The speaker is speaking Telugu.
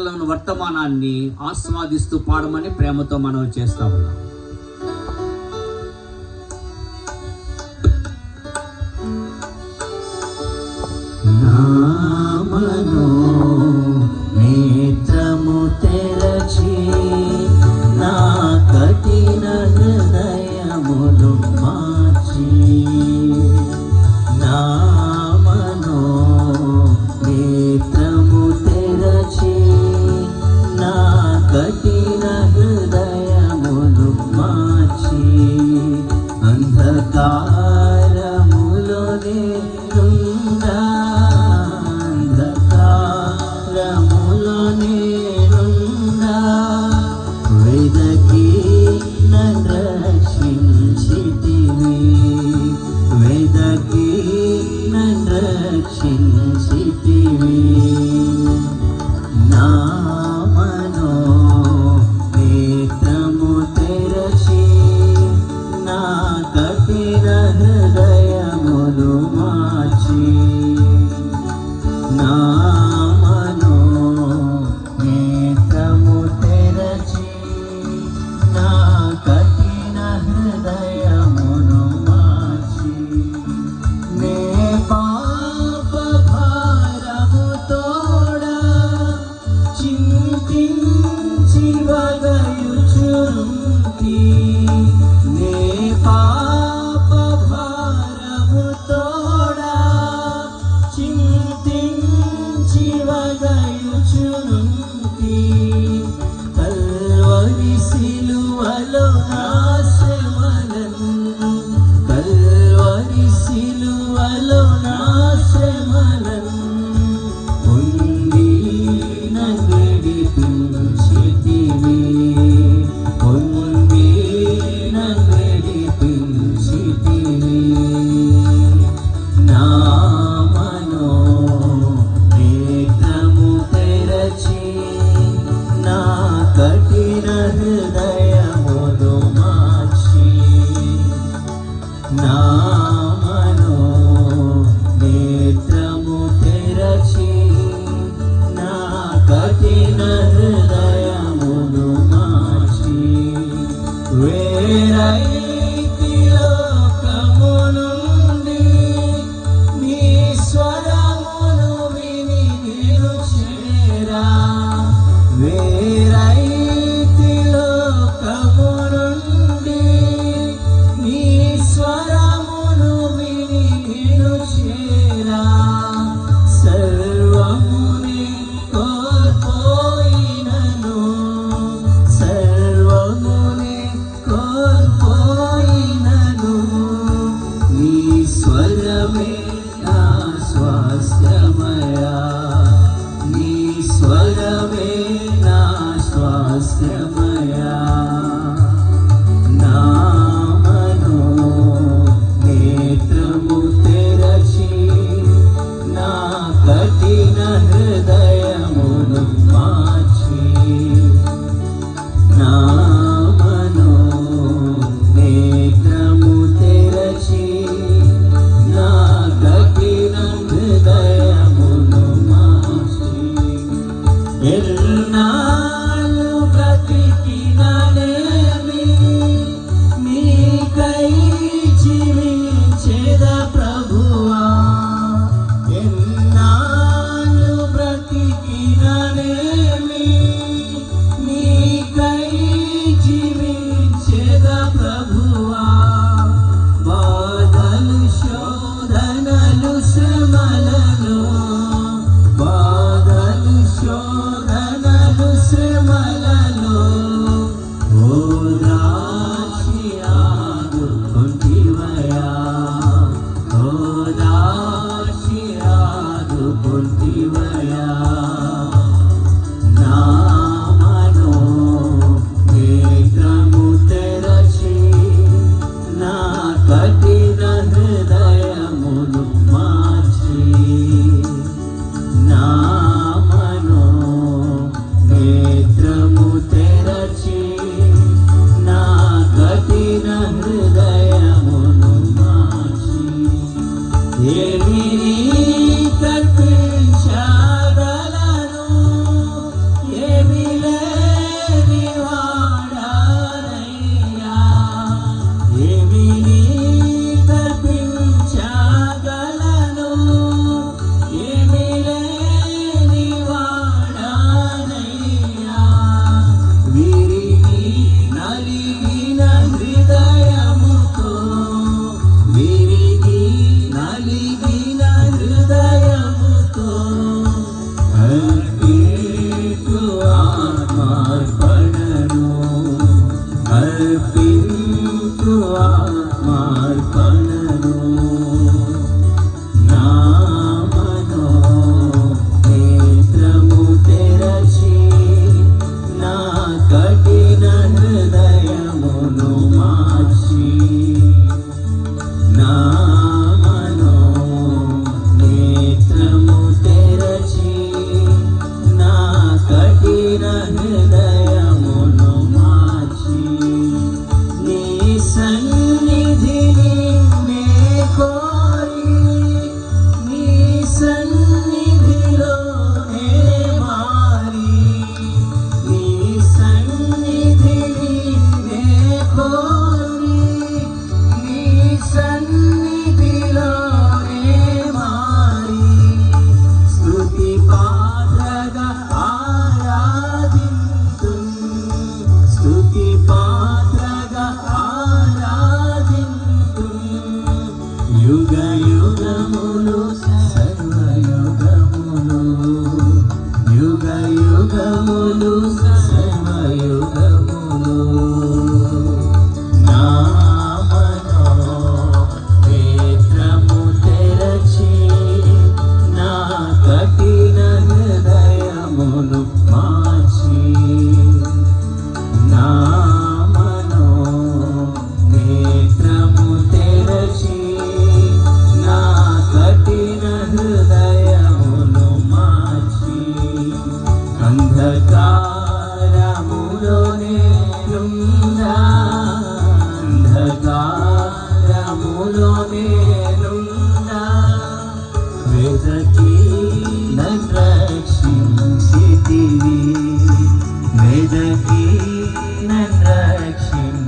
వర్తమానాన్ని ఆస్వాదిస్తూ పాడమని ప్రేమతో మనం చేస్తా ఉన్నాం. నేత్రము తెరచి María. Deepa. అంధకారములో నేనున్నా వెదకి నక్షించితివి వెదకి నక్షించితివి